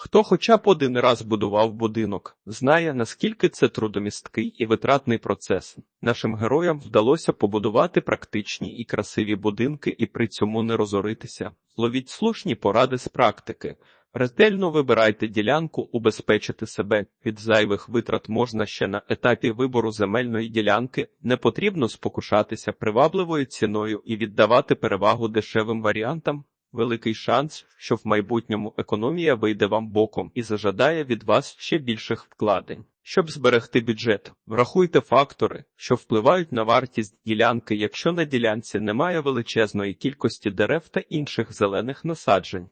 Хто хоча б один раз будував будинок, знає, наскільки це трудомісткий і витратний процес. Нашим героям вдалося побудувати практичні і красиві будинки і при цьому не розоритися. Ловіть слушні поради з практики. Ретельно вибирайте ділянку, убезпечити себе від зайвих витрат можна ще на етапі вибору земельної ділянки. Не потрібно спокушатися привабливою ціною і віддавати перевагу дешевим варіантам. Великий шанс, що в майбутньому економія вийде вам боком і зажадає від вас ще більших вкладень. Щоб зберегти бюджет, врахуйте фактори, що впливають на вартість ділянки, якщо на ділянці немає величезної кількості дерев та інших зелених насаджень.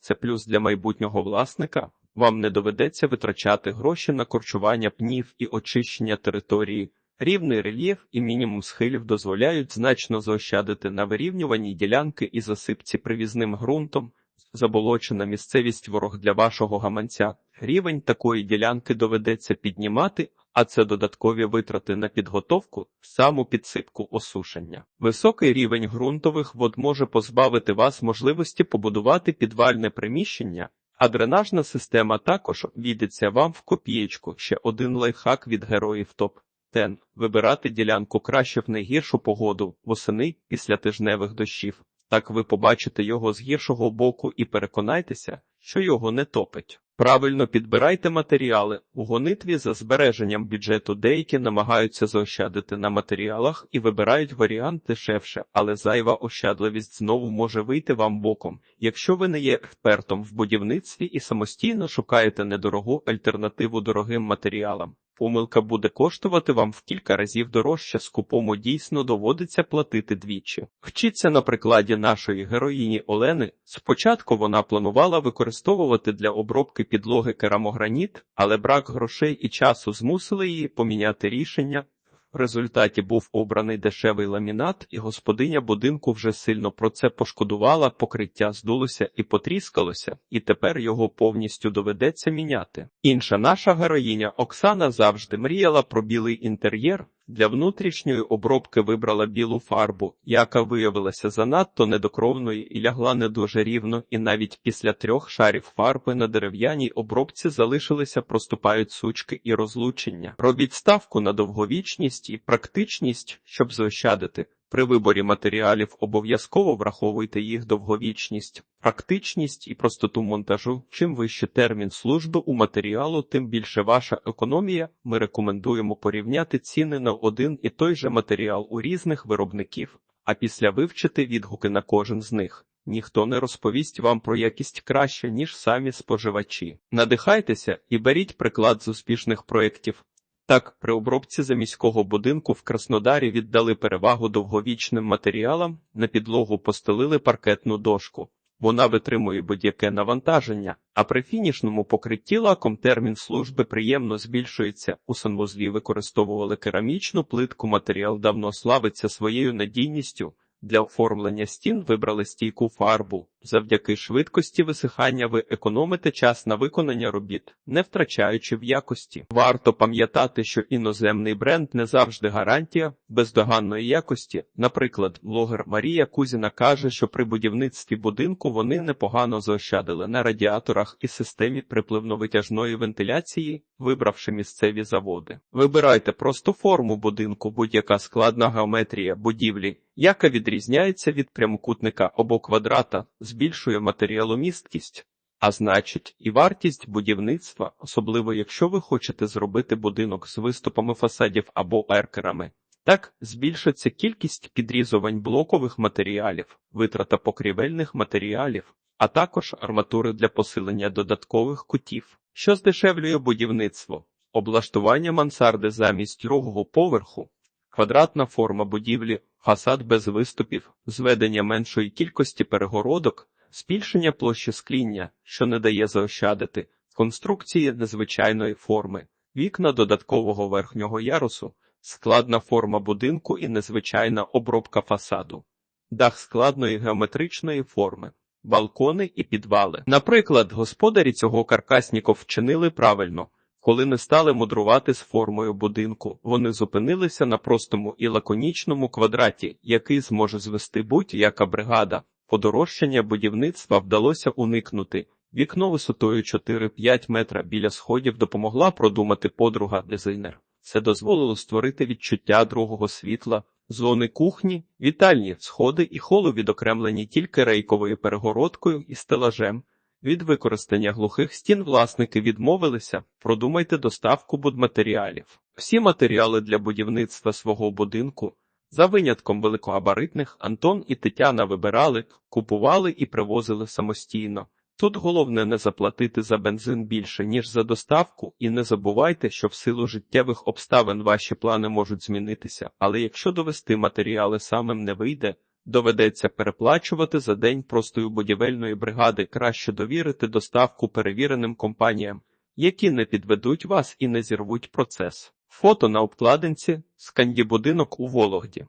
Це плюс для майбутнього власника. Вам не доведеться витрачати гроші на корчування пнів і очищення території. Рівний рельєф і мінімум схилів дозволяють значно заощадити на вирівнюванні ділянки і засипці привізним ґрунтом. Заболочена місцевість ворог для вашого гаманця. Рівень такої ділянки доведеться піднімати, а це додаткові витрати на підготовку, саму підсипку осушення. Високий рівень ґрунтових вод може позбавити вас можливості побудувати підвальне приміщення, а дренажна система також обійдеться вам в копієчку. Ще один лайфхак від героїв топ. Тен вибирати ділянку краще в найгіршу погоду восени після тижневих дощів. Так ви побачите його з гіршого боку і переконайтеся, що його не топить. Правильно підбирайте матеріали. У гонитві за збереженням бюджету деякі намагаються заощадити на матеріалах і вибирають варіант дешевше, але зайва ощадливість знову може вийти вам боком. Якщо ви не є експертом в будівництві і самостійно шукаєте недорогу альтернативу дорогим матеріалам. Помилка буде коштувати вам в кілька разів дорожче, скупому дійсно доводиться платити двічі. Вчіться на прикладі нашої героїні Олени. Спочатку вона планувала використовувати для обробки підлоги керамограніт, але брак грошей і часу змусили її поміняти рішення. В результаті був обраний дешевий ламінат, і господиня будинку вже сильно про це пошкодувала, покриття здулося і потріскалося, і тепер його повністю доведеться міняти. Інша наша героїня Оксана завжди мріяла про білий інтер'єр. Для внутрішньої обробки вибрала білу фарбу, яка виявилася занадто недокровною і лягла не дуже рівно, і навіть після трьох шарів фарби на дерев'яній обробці залишилися проступають сучки і розлучення. Робіть ставку на довговічність і практичність, щоб заощадити. При виборі матеріалів обов'язково враховуйте їх довговічність, практичність і простоту монтажу. Чим вище термін служби у матеріалу, тим більше ваша економія. Ми рекомендуємо порівняти ціни на один і той же матеріал у різних виробників, а після вивчити відгуки на кожен з них. Ніхто не розповість вам про якість краще, ніж самі споживачі. Надихайтеся і беріть приклад з успішних проєктів. Так, при обробці заміського будинку в Краснодарі віддали перевагу довговічним матеріалам, на підлогу постелили паркетну дошку. Вона витримує будь-яке навантаження, а при фінішному покритті лаком термін служби приємно збільшується. У санвузлі використовували керамічну плитку, матеріал давно славиться своєю надійністю. Для оформлення стін вибрали стійку фарбу. Завдяки швидкості висихання ви економите час на виконання робіт, не втрачаючи в якості. Варто пам'ятати, що іноземний бренд не завжди гарантія бездоганної якості. Наприклад, блогер Марія Кузіна каже, що при будівництві будинку вони непогано заощадили на радіаторах і системі припливно-витяжної вентиляції, вибравши місцеві заводи. Вибирайте просту форму будинку, будь-яка складна геометрія будівлі, яка відрізняється від прямокутника або квадрата збільшує матеріаломісткість, а значить, і вартість будівництва, особливо якщо ви хочете зробити будинок з виступами фасадів або еркерами. Так збільшиться кількість підрізувань блокових матеріалів, витрата покрівельних матеріалів, а також арматури для посилення додаткових кутів, що здешевлює будівництво, облаштування мансарди замість другого поверху, квадратна форма будівлі, фасад без виступів, зведення меншої кількості перегородок, збільшення площі скління, що не дає заощадити, конструкції незвичайної форми, вікна додаткового верхнього ярусу, складна форма будинку і незвичайна обробка фасаду, дах складної геометричної форми. Балкони і підвали. Наприклад, господарі цього каркасніков вчинили правильно. Коли не стали мудрувати з формою будинку, вони зупинилися на простому і лаконічному квадраті, який зможе звести будь-яка бригада. Подорожчання будівництва вдалося уникнути, Вікно висотою 4-5 метра біля сходів допомогла продумати подруга дизайнер. Це дозволило створити відчуття другого світла, зони кухні, вітальні, сходи і холу відокремлені тільки рейковою перегородкою і стелажем. Від використання глухих стін власники відмовилися. Продумайте доставку будматеріалів. Всі матеріали для будівництва свого будинку, за винятком великогабаритних, Антон і Тетяна вибирали, купували і привозили самостійно. Тут головне не заплатити за бензин більше, ніж за доставку, і не забувайте, що в силу життєвих обставин ваші плани можуть змінитися, але якщо довести матеріали самим не вийде, доведеться переплачувати за день простою будівельної бригади, краще довірити доставку перевіреним компаніям, які не підведуть вас і не зірвуть процес. Фото на обкладинці скандібудинок у Вологді.